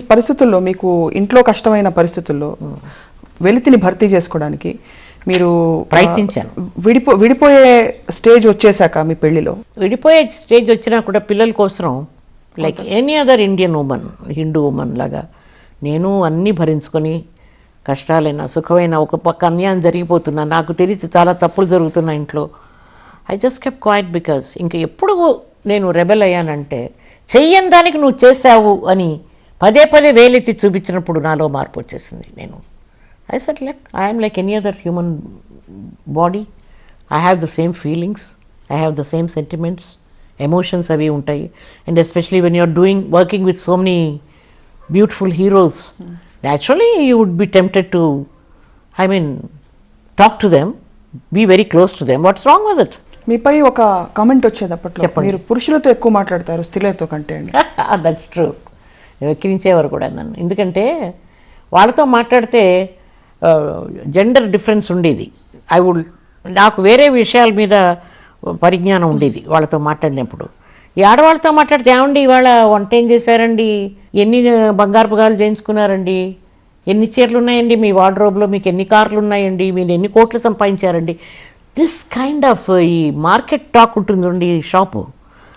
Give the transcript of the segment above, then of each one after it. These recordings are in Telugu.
పరిస్థితుల్లో మీకు ఇంట్లో కష్టమైన పరిస్థితుల్లో వెలితిని భర్తీ చేసుకోవడానికి మీరు ప్రయత్నించాను. విడిపో విడిపోయే స్టేజ్ వచ్చేసాక మీ పెళ్ళిలో? విడిపోయే స్టేజ్ వచ్చినా కూడా పిల్లల కోసం like any other Indian women Hindu women లాగా నేను అన్నీ భరించుకొని కష్టాలైనా సుఖమైన ఒక పక్క అన్యాయం జరిగిపోతున్నా నాకు తెలిసి చాలా తప్పులు జరుగుతున్నా ఇంట్లో. I just kept quiet because ఇంకా ఎప్పుడు నేను రెబెల్ అయ్యానంటే చెయ్యని దానికి నువ్వు చేసావు అని పదే పదే వేలెత్తి చూపించినప్పుడు నాలో మార్పు వచ్చేసింది నేను. I said like I'm like any other human body I have the same feelings I have the same sentiments emotions అవి ఉంటాయి. And especially when you're doing working with so many beautiful heroes naturally you would be tempted to I mean talk to them be very close to them what's wrong with it మీపై ఒక కామెంట్ వచ్చేది అప్పట్లో. చెప్పండి. మీరు పురుషులతో ఎక్కువ మాట్లాడతారు స్త్రీలతో కంటే దట్స్ ట్రూ వెక్కిరించేవారు కూడా నన్ను. ఎందుకంటే వాళ్ళతో మాట్లాడితే జెండర్ డిఫరెన్స్ ఉండేది. ఐ వుడ్ నాకు వేరే విషయాల మీద పరిజ్ఞానం ఉండేది వాళ్ళతో మాట్లాడినప్పుడు. ఈ ఆడవాళ్ళతో మాట్లాడితే ఏమండి ఇవాళ వంట ఏం చేశారండి? ఎన్ని బంగారపు గాలు చేయించుకున్నారండి? ఎన్ని చీరలు ఉన్నాయండి? మీ వార్డ్రోబ్లో మీకు ఎన్ని కార్లు ఉన్నాయండి? మీరు ఎన్ని కోట్లు సంపాదించారండి? దిస్ కైండ్ ఆఫ్ ఈ మార్కెట్ టాక్ ఉంటుందండి ఈ షాపు.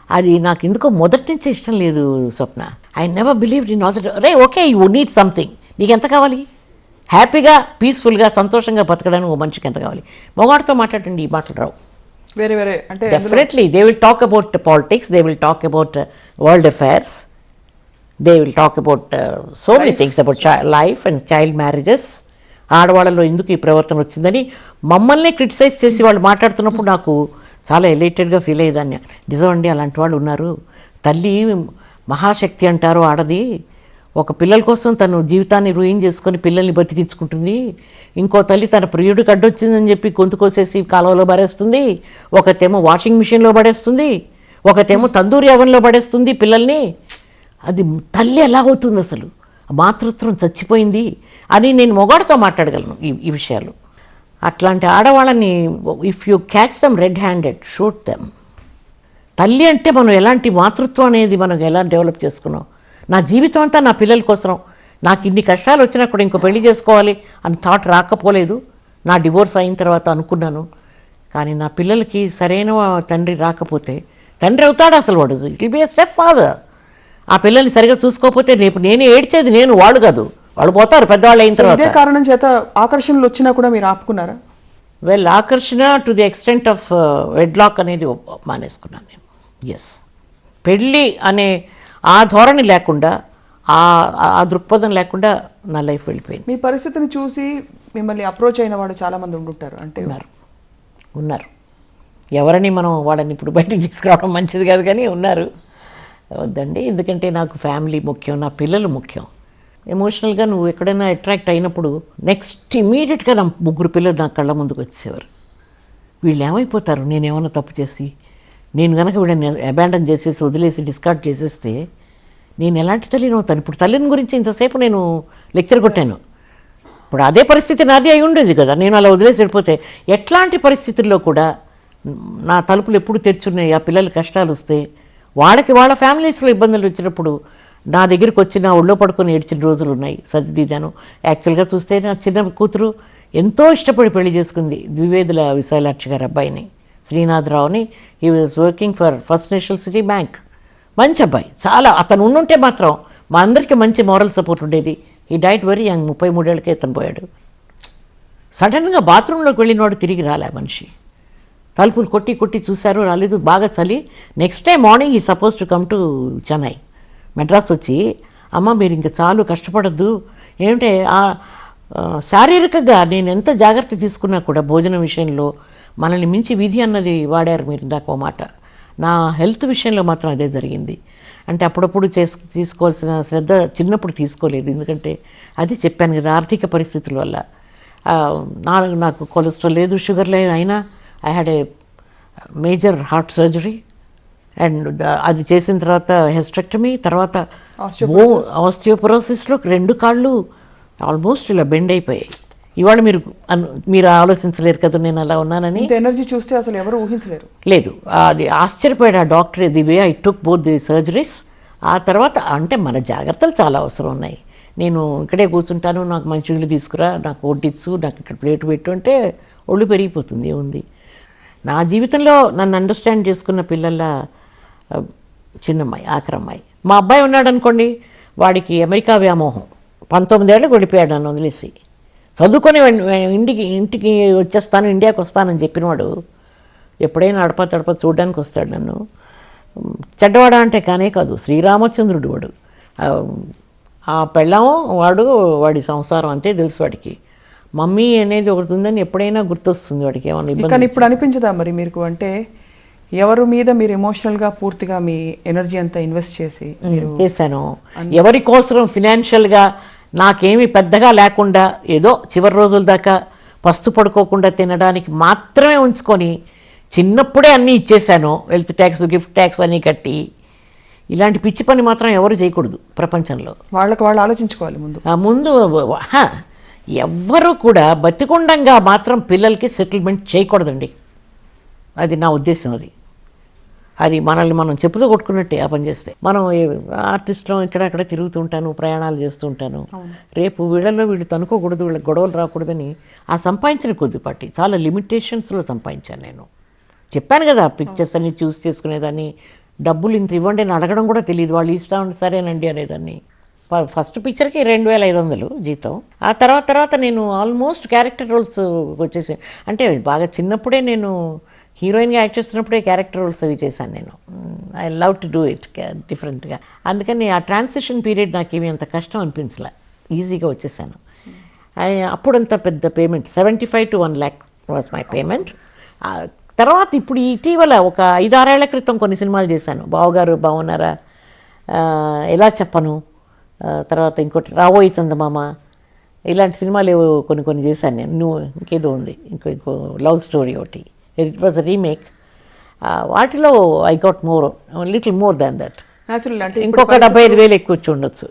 అది నాకు ఎందుకో మొదటి నుంచి ఇష్టం లేదు Swapna. I never believe in all ray okay you need something నీకు ఎంత కావాలి? హ్యాపీగా పీస్ఫుల్గా సంతోషంగా బతకడానికి ఒక మనిషికి ఎంత కావాలి? మగవాడితో మాట్లాడండి ఈ మాటలు రావు. వేరే వేరే అంటే definitely they will talk about politics they will talk about world affairs they will talk about so many things about life and child marriages ఆడవాళ్ళలో ఎందుకు ఈ ప్రవర్తన వచ్చిందని మమ్మల్ని క్రిటిసైజ్ చేసి వాళ్ళు మాట్లాడుతున్నప్పుడు నాకు చాలా ఎలైటెడ్గా ఫీల్ అయ్యేదాన్ని. నిజం అండి అలాంటి వాళ్ళు ఉన్నారు. తల్లి మహాశక్తి అంటారు ఆడది. ఒక పిల్లల కోసం తను జీవితాన్ని రూయిన్ చేసుకొని పిల్లల్ని బతికించుకుంటుంది. ఇంకో తల్లి తన ప్రియుడికి అడ్డొచ్చిందని చెప్పి గొంతు కోసేసి కాలువలో పడేస్తుంది. ఒకతేమో వాషింగ్ మిషన్లో పడేస్తుంది. ఒకతేమో తందూరి అవన్లో పడేస్తుంది పిల్లల్ని. అది తల్లి ఎలా అవుతుంది అసలు? మాతృత్వం చచ్చిపోయింది అని నేను మొగాడితో మాట్లాడగలను ఈ ఈ విషయాలు. అట్లాంటి ఆడవాళ్ళని if you catch them red handed shoot them తల్లి అంటే మనం ఎలాంటి మాతృత్వం అనేది మనం ఎలా డెవలప్ చేసుకున్నాం? నా జీవితం అంతా నా పిల్లల కోసం. నాకు ఇన్ని కష్టాలు వచ్చినా కూడా ఇంకో పెళ్ళి చేసుకోవాలి అని థాట్ రాకపోలేదు. నా డివోర్స్ అయిన తర్వాత అనుకున్నాను. కానీ నా పిల్లలకి సరైన తండ్రి రాకపోతే తండ్రి అవుతాడు అసలు వాడు. It will be a step father ఆ పిల్లల్ని సరిగా చూసుకోకపోతే రేపు నేను ఏడ్చేది నేను వాడు కాదు. వాళ్ళు పోతారు పెద్దవాళ్ళు అయిన తర్వాత ఇదే కారణం చేత ఆకర్షణలు వచ్చినా కూడా మీరు ఆపుకున్నారా? వెల్ ఆకర్షణ to the extent of wedlock అనేది మానేసుకున్నాను నేను. ఎస్ పెళ్ళి అనే ఆ ధోరణి లేకుండా ఆ ఆ దృక్పథం లేకుండా నా లైఫ్ వెళ్ళిపోయింది. మీ పరిస్థితిని చూసి మిమ్మల్ని అప్రోచ్ అయిన వాడు చాలా మంది ఉండుంటారు అంటే ఉన్నారు. ఉన్నారు. ఎవరని మనం వాళ్ళని ఇప్పుడు బయటికి తీసుకురావడం మంచిది కాదు కానీ ఉన్నారు. వద్దండి ఎందుకంటే నాకు ఫ్యామిలీ ముఖ్యం నా పిల్లలు ముఖ్యం. ఎమోషనల్గా నువ్వు ఎక్కడైనా అట్రాక్ట్ అయినప్పుడు నెక్స్ట్ ఇమీడియట్గా నా ముగ్గురు పిల్లలు నా కళ్ళ ముందుకు వచ్చేవారు. వీళ్ళు ఏమైపోతారు? నేను ఏమైనా తప్పు చేసి నేను కనుక వీళ్ళని అబాండన్ చేసేసి వదిలేసి డిస్కార్డ్ చేసేస్తే నేను ఎలాంటి తల్లిని అవుతాను? ఇప్పుడు తల్లిని గురించి ఇంతసేపు నేను లెక్చర్ కొట్టాను. ఇప్పుడు అదే పరిస్థితి నాది అయి ఉండేది కదా. నేను అలా వదిలేసి వెళ్ళిపోతే ఎట్లాంటి పరిస్థితుల్లో కూడా నా తలుపులు ఎప్పుడు తెరుచున్నాయి ఆ పిల్లల కష్టాలు వస్తే వాళ్ళకి వాళ్ళ ఫ్యామిలీస్లో ఇబ్బందులు వచ్చినప్పుడు నా దగ్గరికి వచ్చి నా ఒళ్ళో పడుకొని ఏడ్చిన రోజులు ఉన్నాయి. సర్దిదిద్దాను యాక్చువల్గా చూస్తే నా చిన్న కూతురు ఎంతో ఇష్టపడి పెళ్ళి చేసుకుంది. ద్వివేదుల విశాలాక్షి గారి అబ్బాయిని. శ్రీనాథరావుని he was working for First National City Bank మంచి అబ్బాయి. చాలా అతను ఉండుంటే మాత్రం మా అందరికీ మంచి మోరల్ సపోర్ట్ ఉండేది. ఈ డైట్ వెరీ యంగ్ ముప్పై మూడేళ్ళకే అతను పోయాడు. సడన్గా బాత్రూంలోకి వెళ్ళినవాడు తిరిగి రాలే మనిషి. తలుపులు కొట్టి కొట్టి చూశారు రాలేదు బాగా చలి. Next day morning I suppose to come to Chennai Madras వచ్చి అమ్మ మీరు ఇంకా చాలు కష్టపడద్దు. ఏమంటే ఆ- శారీరకంగా నేను ఎంత జాగ్రత్త తీసుకున్నా కూడా భోజనం విషయంలో మనల్ని మించి విధి అన్నది వాడారు మీరు ఇందాక ఓ మాట. నా హెల్త్ విషయంలో మాత్రం అదే జరిగింది. అంటే అప్పుడప్పుడు చేసు తీసుకోవాల్సిన శ్రద్ధ చిన్నప్పుడు తీసుకోలేదు. ఎందుకంటే అది చెప్పాను కదా ఆర్థిక పరిస్థితుల వల్ల. నా నాకు కొలెస్ట్రాల్ లేదు షుగర్ లేదు అయినా I had a major heart surgery and అది చేసిన తర్వాత హెస్ట్రెక్టమీ తర్వాత ఆస్టియోపరోసిస్లో రెండు కాళ్ళు ఆల్మోస్ట్ ఇలా బెండ్ అయిపోయాయి. ఇవాళ మీరు మీరు ఆలోచించలేరు కదా నేను అలా ఉన్నానని. ఎనర్జీ చూస్తే అసలు ఎవరు ఊహించలేరు. లేదు అది ఆశ్చర్యపోయాడు ఆ doctor the way I took both the surgeries. ఆ తర్వాత అంటే మన జాగ్రత్తలు చాలా అవసరం ఉన్నాయి. నేను ఇక్కడే కూర్చుంటాను నాకు మంచి నీళ్ళు తీసుకురా నాకు వడ్డిచ్చు నాకు ఇక్కడ ప్లేట్ పెట్టు అంటే ఒళ్ళు పెరిగిపోతుంది ఏముంది? నా జీవితంలో నన్ను అండర్స్టాండ్ చేసుకున్న పిల్లల చిన్నమ్మాయి ఆఖరమ్మాయి. మా అబ్బాయి ఉన్నాడు అనుకోండి వాడికి అమెరికా వ్యామోహం. పంతొమ్మిదేళ్ళకి వెళ్ళిపోయాడు నన్ను వదిలేసి. చదువుకొని ఇంటికి ఇంటికి వచ్చేస్తాను ఇండియాకి వస్తానని చెప్పినవాడు ఎప్పుడైనా అడప తడప చూడడానికి వస్తాడు నన్ను. చెడ్డవాడా అంటే కానే కాదు శ్రీరామచంద్రుడు వాడు. ఆ, పెళ్ళాం వాడు వాడి సంసారం అంతే తెలుసు వాడికి. మమ్మీ అనేది ఒకటి ఉందని ఎప్పుడైనా గుర్తొస్తుంది వాడికి ఏమన్నా ఇబ్బంది కానీ ఇప్పుడు అనిపించదా మరి మీకు? అంటే ఎవరి మీద మీరు ఎమోషనల్గా పూర్తిగా మీ ఎనర్జీ అంతా ఇన్వెస్ట్ చేసి చేశాను. ఎవరి కోసం ఫినాన్షియల్గా నాకేమీ పెద్దగా లేకుండా ఏదో చివరి రోజుల దాకా పస్తు పడుకోకుండా తినడానికి మాత్రమే ఉంచుకొని చిన్నప్పుడే అన్నీ ఇచ్చేశాను. వెల్త్ ట్యాక్స్ గిఫ్ట్ ట్యాక్స్ అన్నీ కట్టి. ఇలాంటి పిచ్చి పని మాత్రం ఎవరు చేయకూడదు ప్రపంచంలో. వాళ్ళకి వాళ్ళు ఆలోచించుకోవాలి ముందు. ముందు ఎవ్వరూ కూడా బతికుండంగా మాత్రం పిల్లలకి సెటిల్మెంట్ చేయకూడదండి. అది నా ఉద్దేశం అది. అది మనల్ని మనం చెప్పుతో కొట్టుకున్నట్టే ఆ పని చేస్తే. మనం ఆర్టిస్ట్లో ఇక్కడ అక్కడ తిరుగుతూ ఉంటాను ప్రయాణాలు చేస్తూ ఉంటాను. రేపు వీళ్ళల్లో వీళ్ళు తనుకోకూడదు వీళ్ళకి గొడవలు రాకూడదని ఆ సంపాదించిన కొద్దిపాటి చాలా లిమిటేషన్స్లో సంపాదించాను నేను. చెప్పాను కదా పిక్చర్స్ అన్ని చూస్ చేసుకునేదాన్ని డబ్బులు ఇంత ఇవ్వండి అని అడగడం కూడా తెలియదు వాళ్ళు ఇస్తా ఉంటే సరేనండి అనేదాన్ని. ఫస్ట్ పిక్చర్కి రెండు వేల ఐదు వందలు జీతం. ఆ తర్వాత తర్వాత నేను ఆల్మోస్ట్ క్యారెక్టర్ రోల్స్ వచ్చేసి అంటే బాగా చిన్నప్పుడే నేను హీరోయిన్గా యాక్ట్ చేస్తున్నప్పుడే క్యారెక్టర్ రోల్స్ అవి చేశాను నేను. I love to do it డిఫరెంట్గా అందుకని ఆ ట్రాన్సిషన్ పీరియడ్ నాకేమీ అంత కష్టం అనిపించలే. ఈజీగా వచ్చేసాను. అప్పుడంత పెద్ద payment seventy five to one lakh was my payment తర్వాత ఇప్పుడు ఇటీవల ఒక ఐదారేళ్ళ క్రితం కొన్ని సినిమాలు చేశాను. బావగారు బాగున్నారా ఎలా చెప్పను తర్వాత ఇంకోటి రావోయి చందమామ ఇలాంటి సినిమాలు ఏవో కొన్ని కొన్ని చేశాను నేను. నువ్వు ఇంకేదో ఉంది ఇంకో ఇంకో లవ్ స్టోరీ ఒకటి. ఇట్ వాజ్ రీమేక్ వాటిలో I got more little more than that ఇంకొక డెబ్బై ఐదు వేలు ఎక్కువ వచ్చి ఉండొచ్చు.